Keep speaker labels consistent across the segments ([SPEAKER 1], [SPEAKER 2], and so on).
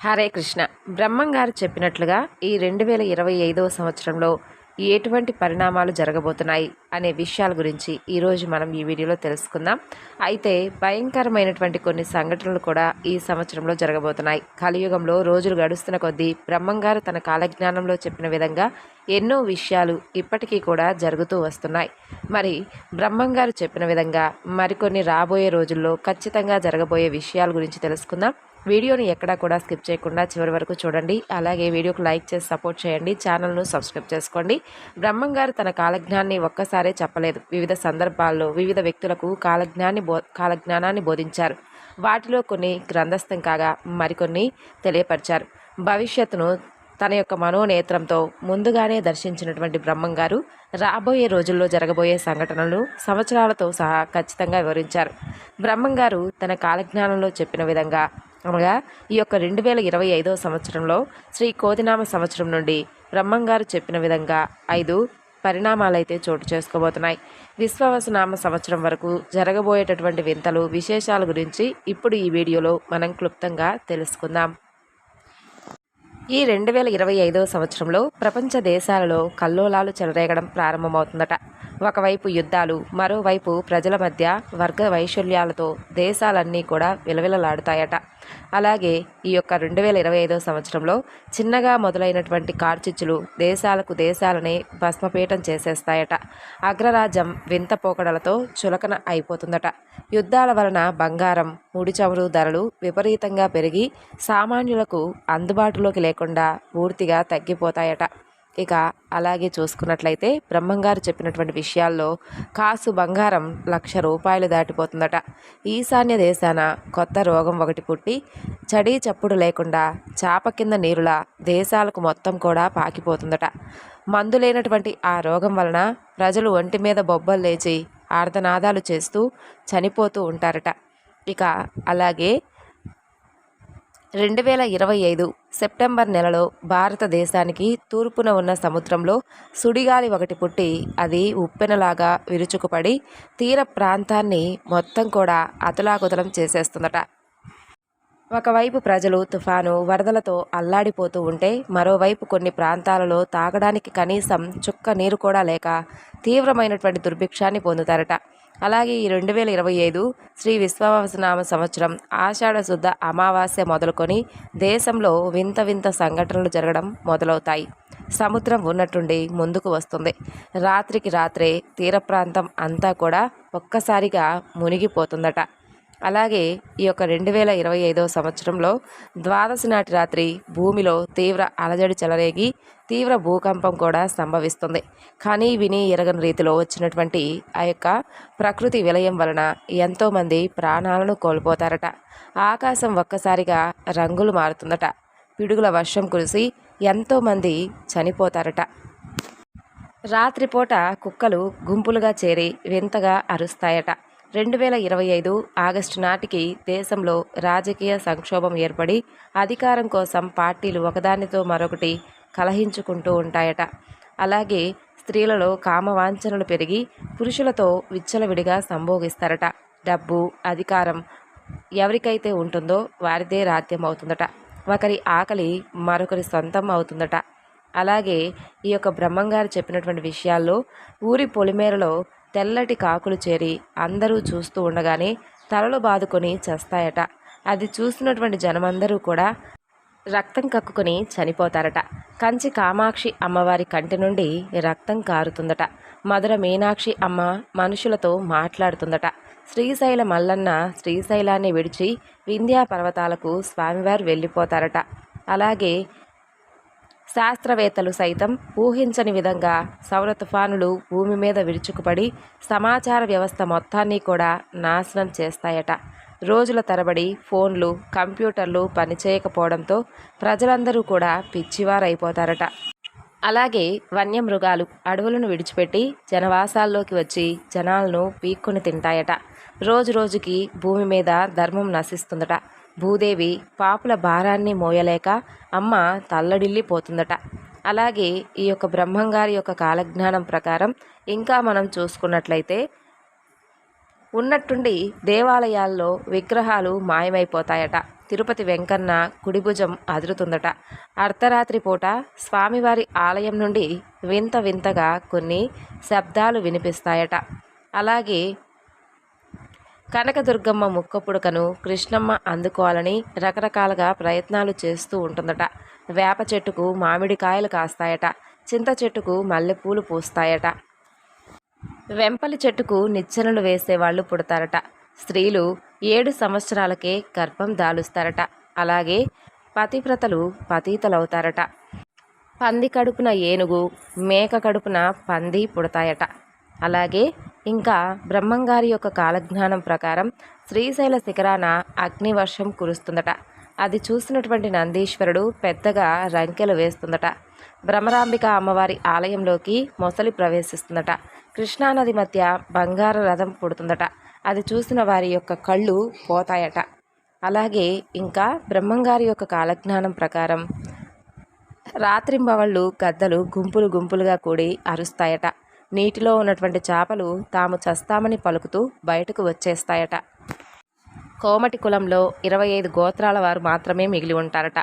[SPEAKER 1] హరే కృష్ణ. బ్రహ్మం గారు చెప్పినట్లుగా ఈ రెండు వేల ఇరవై ఐదవ సంవత్సరంలో ఎటువంటి పరిణామాలు జరగబోతున్నాయి అనే విషయాల గురించి ఈరోజు మనం ఈ వీడియోలో తెలుసుకుందాం. అయితే భయంకరమైనటువంటి కొన్ని సంఘటనలు కూడా ఈ సంవత్సరంలో జరగబోతున్నాయి. కలియుగంలో రోజులు గడుస్తున్న కొద్దీ బ్రహ్మం గారు తన కాలజ్ఞానంలో చెప్పిన విధంగా ఎన్నో విషయాలు ఇప్పటికీ కూడా జరుగుతూ వస్తున్నాయి. మరి బ్రహ్మంగారు చెప్పిన విధంగా మరికొన్ని రాబోయే రోజుల్లో ఖచ్చితంగా జరగబోయే విషయాల గురించి తెలుసుకుందాం. వీడియోని ఎక్కడా కూడా స్కిప్ చేయకుండా చివరి వరకు చూడండి. అలాగే వీడియోకి లైక్ చేసి సపోర్ట్ చేయండి. ఛానల్ను సబ్స్క్రైబ్ చేసుకోండి. బ్రహ్మం గారు తన కాలజ్ఞాన్ని ఒక్కసారే చెప్పలేదు. వివిధ సందర్భాల్లో వివిధ వ్యక్తులకు కాలజ్ఞాన్ని బో కాలజ్ఞానాన్ని బోధించారు. వాటిలో కొన్ని గ్రంథస్థం కాగా మరికొన్ని తెలియపరిచారు. భవిష్యత్తును తన యొక్క మనోనేత్రంతో ముందుగానే దర్శించినటువంటి బ్రహ్మం గారు రాబోయే రోజుల్లో జరగబోయే సంఘటనలు సంవత్సరాలతో సహా ఖచ్చితంగా వివరించారు. బ్రహ్మం గారు తన కాలజ్ఞానంలో చెప్పిన విధంగా అనగా ఈ యొక్క రెండు వేల ఇరవై ఐదవ సంవత్సరంలో శ్రీ కోదినామ సంవత్సరం నుండి బ్రహ్మంగారు చెప్పిన విధంగా ఐదు పరిణామాలైతే చోటు చేసుకోబోతున్నాయి. విశ్వవసనామ సంవత్సరం వరకు జరగబోయేటటువంటి వింతలు విశేషాల గురించి ఇప్పుడు ఈ వీడియోలో మనం క్లుప్తంగా తెలుసుకుందాం. ఈ రెండు వేల ఇరవై ఐదవ సంవత్సరంలో ప్రపంచ దేశాలలో కల్లోలాలు చెలరేగడం ప్రారంభమవుతుందట. ఒకవైపు యుద్ధాలు మరోవైపు ప్రజల మధ్య వర్గ వైశల్యాలతో దేశాలన్నీ కూడా విలవిలలాడుతాయట. అలాగే ఈ యొక్క రెండు వేల ఇరవై ఐదో సంవత్సరంలో చిన్నగా మొదలైనటువంటి కార్చిచ్చులు దేశాలకు దేశాలనే భస్మపీఠం చేసేస్తాయట. అగ్రరాజ్యం వింత పోకడలతో చులకన అయిపోతుందట. యుద్ధాల వలన బంగారం ముడి చమురు ధరలు విపరీతంగా పెరిగి సామాన్యులకు అందుబాటులోకి లేకుండా పూర్తిగా తగ్గిపోతాయట. ఇక అలాగే చూసుకున్నట్లయితే బ్రహ్మంగారు చెప్పినటువంటి విషయాల్లో కాసు బంగారం లక్ష రూపాయలు దాటిపోతుందట. ఈశాన్య దేశాన కొత్త రోగం ఒకటి పుట్టి చడి చప్పుడు లేకుండా చాప కింద నీరులా దేశాలకు మొత్తం కూడా పాకిపోతుందట. మందు లేనటువంటి ఆ రోగం వలన ప్రజలు ఒంటి మీద బొబ్బలు లేచి ఆర్ధనాదాలు చేస్తూ చనిపోతూ ఉంటారట. ఇక అలాగే రెండు వేల ఇరవై ఐదు సెప్టెంబర్ నెలలో భారతదేశానికి తూర్పున ఉన్న సముద్రంలో సుడిగాలి ఒకటి పుట్టి అది ఉప్పెనలాగా విరుచుకుపడి తీర ప్రాంతాన్ని మొత్తం కూడా అతలాకుతలం చేసేస్తుందట. ఒకవైపు ప్రజలు తుఫాను వరదలతో అల్లాడిపోతూ ఉంటే మరోవైపు కొన్ని ప్రాంతాలలో తాగడానికి కనీసం చుక్క నీరు కూడా లేక తీవ్రమైనటువంటి దుర్భిక్షాన్ని పొందుతారట. అలాగే ఈ రెండు వేల ఇరవై ఐదు శ్రీ విశ్వవసనామ సంవత్సరం ఆషాఢ శుద్ధ అమావాస్య మొదలుకొని దేశంలో వింత వింత సంఘటనలు జరగడం మొదలవుతాయి. సముద్రం ఉన్నట్టుండి ముందుకు వస్తుంది. రాత్రికి రాత్రే తీర ప్రాంతం అంతా కూడా ఒక్కసారిగా మునిగిపోతుందట. అలాగే ఈ యొక్క రెండు వేల ఇరవై ఐదవ సంవత్సరంలో ద్వాదశి నాటి రాత్రి భూమిలో తీవ్ర అలజడి చెలరేగి తీవ్ర భూకంపం కూడా సంభవిస్తుంది. కానీ విని ఎరగని రీతిలో వచ్చినటువంటి ఆ యొక్క ప్రకృతి విలయం వలన ఎంతోమంది ప్రాణాలను కోల్పోతారట. ఆకాశం ఒక్కసారిగా రంగులు మారుతుందట. పిడుగుల వర్షం కురిసి ఎంతోమంది చనిపోతారట. రాత్రిపూట కుక్కలు గుంపులుగా చేరి వింతగా అరుస్తాయట. రెండు వేల ఇరవై ఐదు ఆగస్టు నాటికి దేశంలో రాజకీయ సంక్షోభం ఏర్పడి అధికారం కోసం పార్టీలు ఒకదానితో మరొకటి కలహించుకుంటూ ఉంటాయట. అలాగే స్త్రీలలో కామవాంఛనలు పెరిగి పురుషులతో విచ్చలవిడిగా సంభోగిస్తారట. డబ్బు అధికారం ఎవరికైతే ఉంటుందో వారిదే రాజ్యం అవుతుందట. ఒకరి ఆకలి మరొకరి సొంతం అవుతుందట. అలాగే ఈ యొక్క బ్రహ్మంగారు చెప్పినటువంటి విషయాల్లో ఊరి పొలిమేరలో తెల్లటి కాకులు చేరి అందరూ చూస్తూ ఉండగానే తలలు బాదుకొని చేస్తాయట. అది చూస్తున్నటువంటి జనమందరూ కూడా రక్తం కక్కుకొని చనిపోతారట. కంచి కామాక్షి అమ్మవారి కంటి నుండి రక్తం కారుతుందట. మధుర మీనాక్షి అమ్మ మనుషులతో మాట్లాడుతుందట. శ్రీశైల మల్లన్న శ్రీశైలాన్ని విడిచి వింధ్యా పర్వతాలకు స్వామివారు వెళ్ళిపోతారట. అలాగే శాస్త్రవేత్తలు సైతం ఊహించని విధంగా సౌర తుఫానులు భూమి మీద విరుచుకుపడి సమాచార వ్యవస్థ మొత్తాన్ని కూడా నాశనం చేస్తాయట. రోజుల తరబడి ఫోన్లు కంప్యూటర్లు పనిచేయకపోవడంతో ప్రజలందరూ కూడా పిచ్చివారైపోతారట. అలాగే వన్యమృగాలు అడవులను విడిచిపెట్టి జనవాసాల్లోకి వచ్చి జనాలను పీక్కుని తింటాయట. రోజు రోజుకి భూమి మీద ధర్మం నశిస్తుందట. భూదేవి పాపుల భారాన్ని మోయలేక అమ్మ తల్లడిల్లిపోతుందట. అలాగే ఈ యొక్క బ్రహ్మంగారి యొక్క కాలజ్ఞానం ప్రకారం ఇంకా మనం చూసుకున్నట్లయితే ఉన్నట్టుండి దేవాలయాల్లో విగ్రహాలు మాయమైపోతాయట. తిరుపతి వెంకన్న కుడిభుజం అదురుతుందట. అర్ధరాత్రి పూట స్వామివారి ఆలయం నుండి వింత వింతగా కొన్ని శబ్దాలు వినిపిస్తాయట. అలాగే కనకదుర్గమ్మ ముక్కపుడకను కృష్ణమ్మ అందుకోవాలని రకరకాలుగా ప్రయత్నాలు చేస్తూ ఉంటుందట. వేప చెట్టుకు మామిడికాయలు కాస్తాయట. చింత చెట్టుకు మల్లెపూలు పూస్తాయట. వెంపలి చెట్టుకు నిచ్చెనలు వేసేవాళ్ళు పుడతారట. స్త్రీలు ఏడు సంవత్సరాలకే గర్భం దాలుస్తారట. అలాగే పతివ్రతలు పతీతలవుతారట. పంది కడుపున ఏనుగు మేక కడుపున పంది పుడతాయట. అలాగే ఇంకా బ్రహ్మంగారి యొక్క కాలజ్ఞానం ప్రకారం శ్రీశైల శిఖరాన అగ్నివర్షం కురుస్తుందట. అది చూసినటువంటి నందీశ్వరుడు పెద్దగా రంకెలు వేస్తుందట. భ్రమరాంబిక అమ్మవారి ఆలయంలోకి మొసలి ప్రవేశిస్తుందట. కృష్ణానది మధ్య బంగార రథం పుడుతుందట. అది చూసిన వారి యొక్క కళ్ళు పోతాయట. అలాగే ఇంకా బ్రహ్మంగారి యొక్క కాలజ్ఞానం ప్రకారం రాత్రింబవళ్ళు గద్దలు గుంపులు గుంపులుగా కూడి అరుస్తాయట. నీటిలో ఉన్నటువంటి చేపలు తాము చస్తామని పలుకుతూ బయటకు వచ్చేస్తాయట. కోమటి కులంలో ఇరవై ఐదు గోత్రాల వారు మాత్రమే మిగిలి ఉంటారట.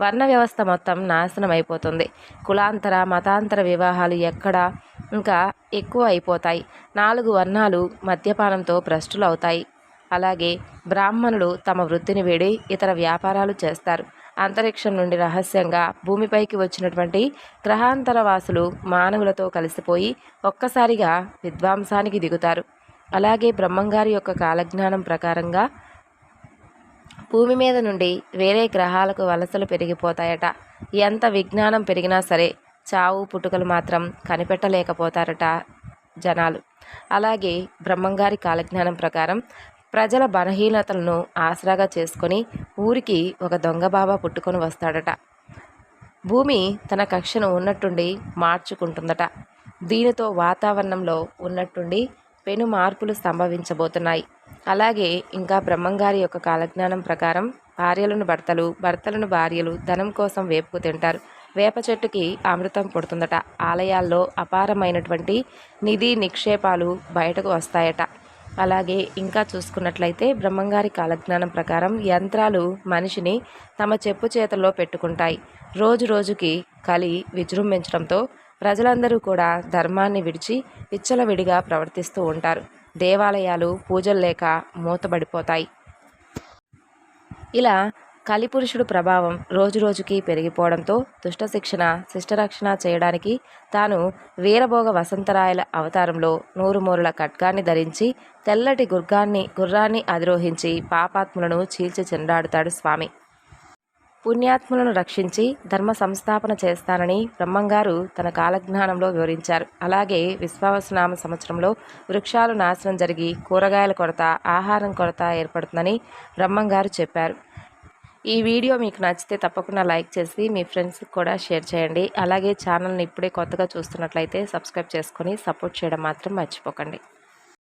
[SPEAKER 1] వర్ణ వ్యవస్థ మొత్తం నాశనం అయిపోతుంది. కులాంతర మతాంతర వివాహాలు ఎక్కడ ఇంకా ఎక్కువ అయిపోతాయి. నాలుగు వర్ణాలు మద్యపానంతో భ్రష్టులు అవుతాయి అలాగే బ్రాహ్మణులు తమ వృత్తిని వేడి ఇతర వ్యాపారాలు చేస్తారు. అంతరిక్షం నుండి రహస్యంగా భూమిపైకి వచ్చినటువంటి గ్రహాంతర వాసులు మానవులతో కలిసిపోయి ఒక్కసారిగా విద్వాంసానికి దిగుతారు. అలాగే బ్రహ్మంగారి యొక్క కాలజ్ఞానం ప్రకారంగా భూమి మీద నుండి వేరే గ్రహాలకు వలసలు పెరిగిపోతాయట. ఎంత విజ్ఞానం పెరిగినా సరే చావు పుట్టుకలు మాత్రం కనిపెట్టలేకపోతారట జనాలు. అలాగే బ్రహ్మంగారి కాలజ్ఞానం ప్రకారం ప్రజల బలహీనతలను ఆసరాగా చేసుకొని ఊరికి ఒక దొంగ బాబా పుట్టుకొని వస్తాడట. భూమి తన కక్షను ఉన్నట్టుండి మార్చుకుంటుందట. దీనితో వాతావరణంలో ఉన్నట్టుండి పెను మార్పులు సంభవించబోతున్నాయి. అలాగే ఇంకా బ్రహ్మంగారి యొక్క కాలజ్ఞానం ప్రకారం భార్యలను భర్తలు భర్తలను భార్యలు ధనం కోసం వేపుకు తింటారు. వేప చెట్టుకి అమృతం పుడుతుందట. ఆలయాల్లో అపారమైనటువంటి నిధి నిక్షేపాలు బయటకు వస్తాయట. అలాగే ఇంకా చూసుకున్నట్లయితే బ్రహ్మంగారి కాలజ్ఞానం ప్రకారం యంత్రాలు మనిషిని తమ చెప్పు చేతల్లో పెట్టుకుంటాయి. రోజు రోజుకి కలి విజృంభించడంతో ప్రజలందరూ కూడా ధర్మాన్ని విడిచి విచ్చలవిడిగా ప్రవర్తిస్తూ ఉంటారు. దేవాలయాలు పూజలు లేక మూతబడిపోతాయి. ఇలా కలిపురుషుడు ప్రభావం రోజురోజుకి పెరిగిపోవడంతో దుష్ట శిక్షణ శిష్టరక్షణ చేయడానికి తాను వీరభోగ వసంతరాయల అవతారంలో నూరుమూరుల ఖడ్గాన్ని ధరించి తెల్లటి గుర్గాన్ని గుర్రాన్ని అధిరోహించి పాపాత్ములను చీల్చి చెండాడుతాడు స్వామి. పుణ్యాత్ములను రక్షించి ధర్మ సంస్థాపన చేస్తానని బ్రహ్మంగారు తన కాలజ్ఞానంలో వివరించారు. అలాగే విశ్వావసనామ సంవత్సరంలో వృక్షాలు నాశనం జరిగి కూరగాయల కొరత ఆహారం కొరత ఏర్పడుతుందని బ్రహ్మంగారు చెప్పారు. ఈ వీడియో మీకు నచ్చితే తప్పకుండా లైక్ చేసి మీ ఫ్రెండ్స్కి కూడా షేర్ చేయండి. అలాగే ఛానల్ని ఇప్పుడే కొత్తగా చూస్తున్నట్లయితే సబ్స్క్రైబ్ చేసుకొని సపోర్ట్ చేయడం మాత్రం మర్చిపోకండి.